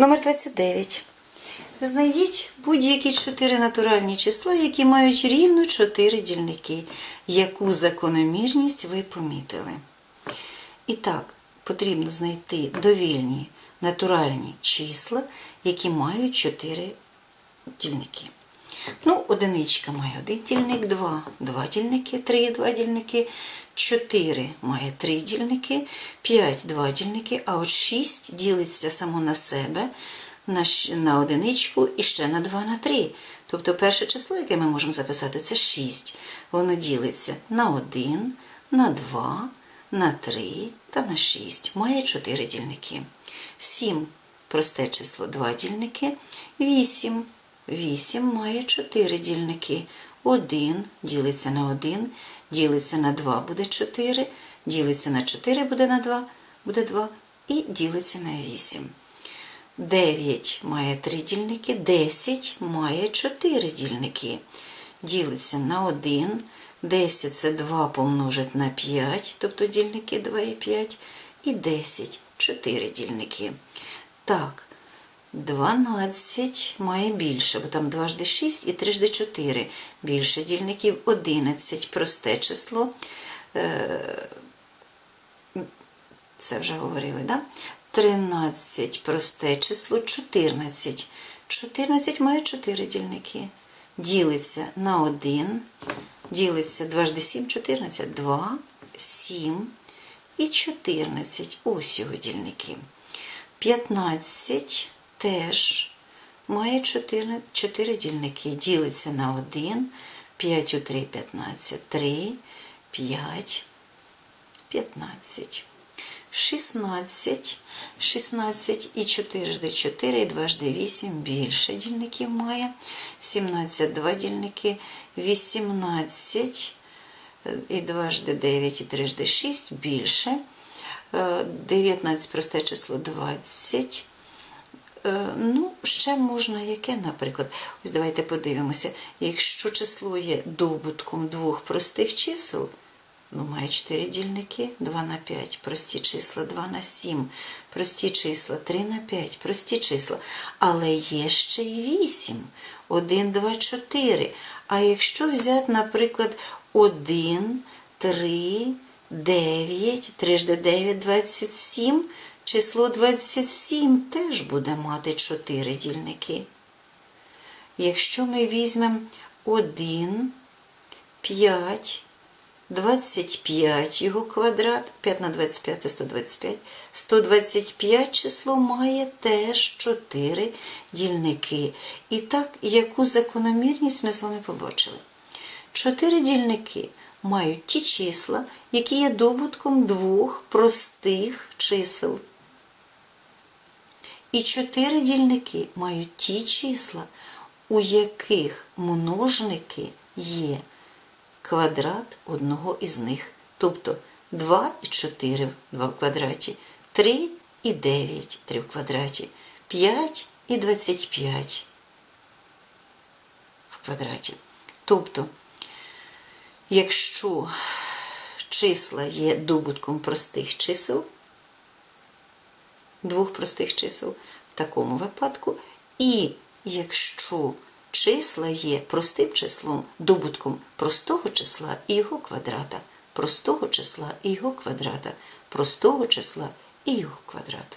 Номер 29. Знайдіть будь-які чотири натуральні числа, які мають рівно чотири дільники. Яку закономірність ви помітили? І так, потрібно знайти довільні натуральні числа, які мають чотири дільники. Ну, одиничка має один дільник, два, два дільники, три, два дільники, чотири має три дільники, п'ять два дільники, а от шість ділиться само на себе, на, на одиничку і ще на два, на три. Тобто перше число, яке ми можемо записати, це 6. Воно ділиться на 1, на 2, на 3 та на 6. Має 4 дільники. 7 просте число 2 дільники. 8. 8 має 4 дільники. 1 ділиться на 1, ділиться на 2 буде 4, ділиться на 4 буде на 2, буде 2 і ділиться на 8. 9 має 3 дільники, 10 має 4 дільники. Ділиться на 1. 10 це 2 помножить на 5, тобто дільники 2 і 5. І 10 4 дільники. Так, 12 має більше, бо там 2 жди 6 і 3 жди 4. Більше дільників 11 просте число. Е, це вже говорили, да? 13 просте число 14. 14 має 4 дільники. Ділиться на 1. Ділиться 2 жди 7, 14, 2, 7 і 14. Ось його дільники. 15 теж має 4, 4 дільники. Ділиться на 1. 5 у 3, 15, 3, 5, 15. 16, 16 і 4 4, і 2 жди 8 більше дільників має. 17, 2 дільники, 18, і 2 жди 9, і 3 жди 6 більше. Е, 19 просте число 20. Е, Ну, ще можна яке, наприклад. Ось давайте подивимося. Якщо число є добутком двох простих чисел, ну, має 4 дільники, 2 на 5, прості числа, 2 на 7, прості числа, 3 на 5, прості числа. Але є ще й 8, 1, 2, 4. А якщо взяти, наприклад, 1, 3, 9, 3 жди 9, 27, число 27 теж буде мати 4 дільники. Якщо ми візьмемо 1, 5, 25 його квадрат, 5 на 25 це 125. 125 число має теж 4 дільники. І так, яку закономірність ми з вами побачили? 4 дільники мають ті числа, які є добутком двох простих чисел. І 4 дільники мають ті числа, у яких множники є квадрат одного із них. Тобто 2 і 4 2 в квадраті, 3 і 9 3 в квадраті, 5 і 25 в квадраті. Тобто, якщо числа є добутком простих чисел, двох простих чисел в такому випадку, і якщо числа є простим числом, добутком простого числа і його квадрата, простого числа і його квадрата, простого числа і його квадрата.